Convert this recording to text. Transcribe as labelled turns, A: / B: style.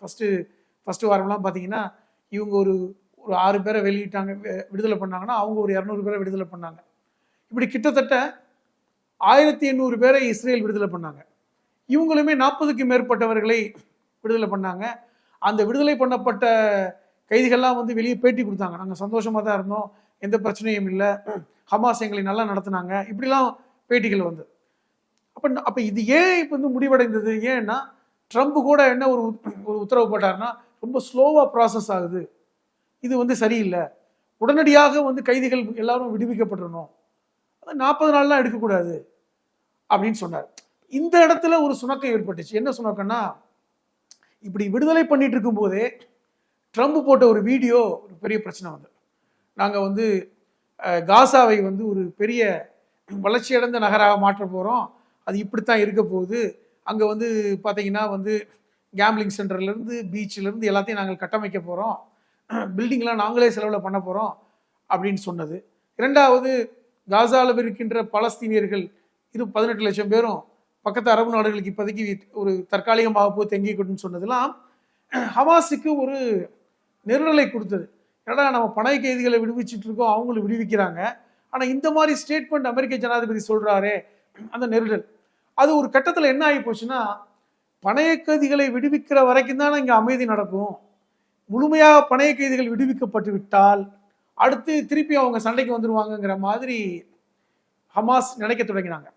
A: First first வாரம்லாம் பார்த்தீங்கன்னா இவங்க ஒரு ஒரு ஆறு பேரை வெளியிட்டாங்க விடுதலை பண்ணாங்கன்னா அவங்க ஒரு இரநூறு பேரை விடுதலை பண்ணாங்க. இப்படி கிட்டத்தட்ட ஆயிரத்தி எண்ணூறு பேரை இஸ்ரேல் விடுதலை பண்ணாங்க. இவங்களுமே நாற்பதுக்கு மேற்பட்டவர்களை விடுதலை பண்ணாங்க. அந்த விடுதலை பண்ணப்பட்ட கைதிகள்லாம் வந்து வெளியே பேட்டி கொடுத்தாங்க. நாங்கள் சந்தோஷமாக தான் இருந்தோம். எந்த பிரச்சனையும் இல்லை. ஹமாஸ் எங்களை நல்லா நடத்துனாங்க. இப்படிலாம் பேட்டிகள் வந்து அப்போ அப்போ இது ஏன் இப்போ வந்து முடிவடைந்தது? ஏன்னா ட்ரம்ப் கூட என்ன ஒரு ஒரு உத்தரவு போட்டார்னா ரொம்ப ஸ்லோவாக ப்ராசஸ் ஆகுது. இது வந்து சரியில்லை. உடனடியாக வந்து கைதிகள் எல்லாரும் விடுவிக்கப்பட்டுறணும். நாற்பது நாள்லாம் எடுக்கக்கூடாது அப்படின்னு சொன்னார். இந்த இடத்துல ஒரு சுணக்கம் ஏற்பட்டுச்சு. என்ன சுணக்கம்னா இப்படி விடுதலை பண்ணிட்டு இருக்கும்போதே ட்ரம்ப் போட்ட ஒரு வீடியோ ஒரு பெரிய பிரச்சனை வந்து நாங்கள் வந்து காசாவை வந்து ஒரு பெரிய வளர்ச்சியடைந்த நகராக மாற்ற போகிறோம் அது இப்படித்தான் இருக்க போகுது. அங்கே வந்து பார்த்தீங்கன்னா வந்து கேம்பிளிங் சென்டர்லேருந்து பீச்சிலேருந்து எல்லாத்தையும் நாங்கள் கட்டமைக்க போகிறோம் பில்டிங்லாம் நாங்களே செலவில் பண்ண போகிறோம் அப்படின்னு சொன்னது. இரண்டாவது காசாவில் இருக்கின்ற பலஸ்தீனியர்கள் இரு பதினெட்டு லட்சம் பேரும் பக்கத்து அரபு நாடுகளுக்கு இப்போதைக்கு ஒரு தற்காலிகமாக போய் தங்கிக்கிட்டுன்னு சொன்னதெல்லாம் ஹமாஸுக்கு ஒரு நெருடலை கொடுத்தது. ஏன்னா நம்ம பணை கைதிகளை விடுவிச்சுட்டு இருக்கோம் அவங்களும் விடுவிக்கிறாங்க. ஆனால் இந்த மாதிரி ஸ்டேட்மெண்ட் அமெரிக்க ஜனாதிபதி சொல்கிறாரே அந்த நெருடல் அது ஒரு கட்டத்தில் என்ன ஆகி போச்சுன்னா பணைய கைதிகளை விடுவிக்கிற வரைக்கும் தானே இங்கே அமைதி நடக்கும். முழுமையாக பணைய கைதிகள் விடுவிக்கப்பட்டு விட்டால் அடுத்து திருப்பி அவங்க சண்டைக்கு வந்துடுவாங்கங்கிற மாதிரி ஹமாஸ் நினைக்க தொடங்கினாங்க.